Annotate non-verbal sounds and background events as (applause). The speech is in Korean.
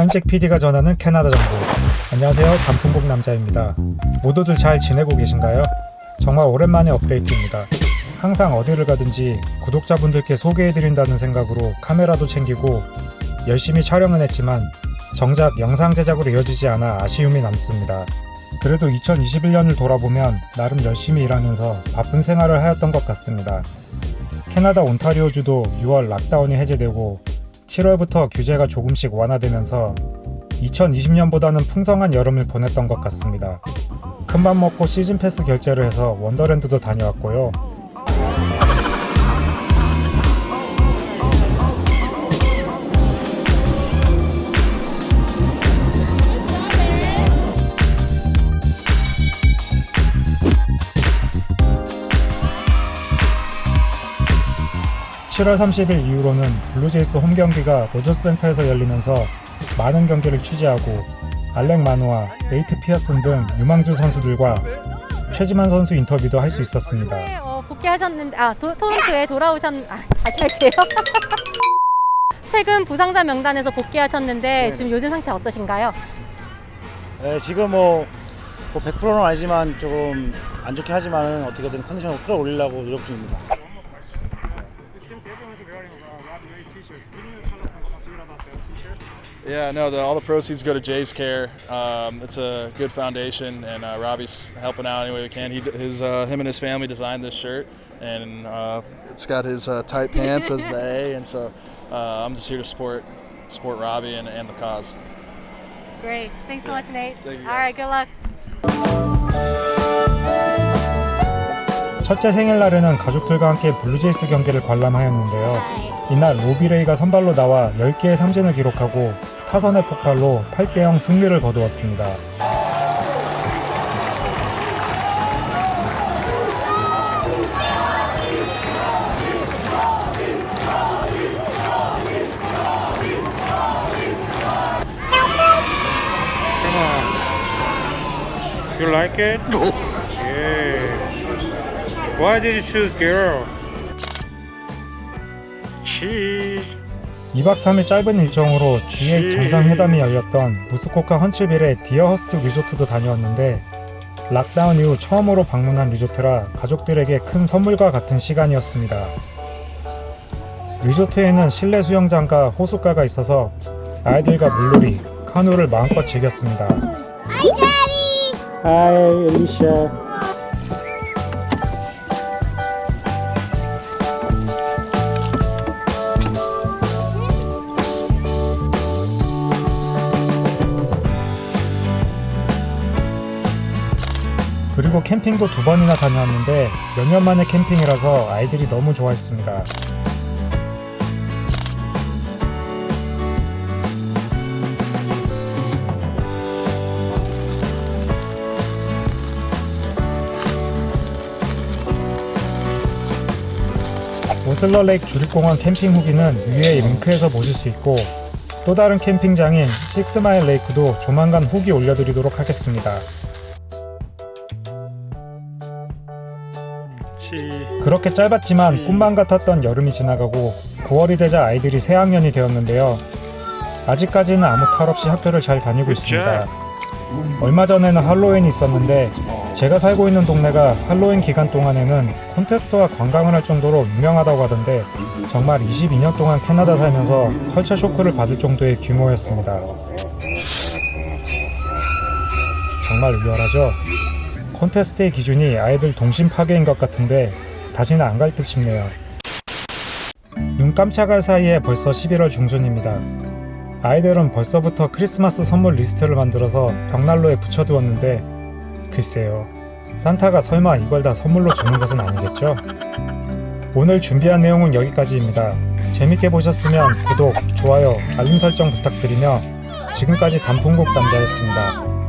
현직 PD가 전하는 캐나다 정보. 안녕하세요. 단풍국 남자입니다. 모두들 잘 지내고 계신가요? 정말 오랜만에 업데이트입니다. 항상 어디를 가든지 구독자분들께 소개해드린다는 생각으로 카메라도 챙기고 열심히 촬영은 했지만 정작 영상 제작으로 이어지지 않아 아쉬움이 남습니다. 그래도 2021년을 돌아보면 나름 열심히 일하면서 바쁜 생활을 하였던 것 같습니다. 캐나다 온타리오주도 6월 락다운이 해제되고 7월부터 규제가 조금씩 완화되면서 2020년보다는 풍성한 여름을 보냈던 것 같습니다. 큰맘 먹고 시즌 패스 결제를 해서 원더랜드도 다녀왔고요. 칠월 30일 이후로는 블루제이스 홈 경기가 로저스센터에서 열리면서 많은 경기를 취재하고 알렉 마누아, 네이트 피어슨 등 유망주 선수들과 최지만 선수 인터뷰도 할 수 있었습니다. 네, 어, 복귀하셨는데 아 도, 토론토에 돌아오셨 아 다시 할게요. (laughs) 최근 부상자 명단에서 복귀하셨는데 네. 지금 요즘 상태 어떠신가요? 네, 지금 뭐, 뭐 100%는 아니지만 조금 안 좋긴 하지만 어떻게든 컨디션을 끌어올리려고 노력 중입니다. Yeah, no, the, all the proceeds go to Jay's Care. Um, it's a good foundation, and uh, Robbie's helping out any way we can. He, his, uh, him and his family designed this shirt, and uh, it's got his uh, tight pants as the A, (laughs) and so uh, I'm just here to support support Robbie and, and the cause. Great. Thanks so much, Nate. Thank you, All right, good luck. 첫째 생일날에는 가족들과 함께 블루제이스 경기를 관람하였는데요. 이날 로비레이가 선발로 나와 10개의 삼진을 기록하고 타선의 폭발로 8대0 승리를 거두었습니다. Come on. You like it? Why did you choose girl? Cheese. 2박 3일 짧은 일정으로 G8 정상회담이 열렸던 무스코카 헌츠빌의 디어허스트 리조트도 다녀왔는데 락다운 이후 처음으로 방문한 리조트라 가족들에게 큰 선물과 같은 시간이었습니다. 리조트에는 실내 수영장과 호숫가가 있어서 아이들과 물놀이, 카누를 마음껏 즐겼습니다. Hi, Alicia. 그리고 캠핑도 두 번이나 다녀왔는데 몇 년 만에 캠핑이라서 아이들이 너무 좋아했습니다. 오슬러 레이크 주립공원 캠핑 후기는 위에 링크에서 보실 수 있고 또 다른 캠핑장인 식스마일 레이크도 조만간 후기 올려드리도록 하겠습니다. 그렇게 짧았지만 꿈만 같았던 여름이 지나가고 9월이 되자 아이들이 새학년이 되었는데요. 아직까지는 아무 탈 없이 학교를 잘 다니고 있습니다. 얼마 전에는 할로윈이 있었는데 제가 살고 있는 동네가 할로윈 기간 동안에는 콘테스트와 관광을 할 정도로 유명하다고 하던데 정말 22년 동안 캐나다 살면서 컬처 쇼크를 받을 정도의 규모였습니다. 정말 의열하죠? 콘테스트의 기준이 아이들 동심 파괴인 것 같은데 다시는 안 갈 듯 싶네요. 눈 깜짝할 사이에 벌써 11월 중순입니다. 아이들은 벌써부터 크리스마스 선물 리스트를 만들어서 벽난로에 붙여두었는데 글쎄요. 산타가 설마 이걸 다 선물로 주는 것은 아니겠죠? 오늘 준비한 내용은 여기까지입니다. 재밌게 보셨으면 구독, 좋아요, 알림 설정 부탁드리며 지금까지 단풍국 남자였습니다.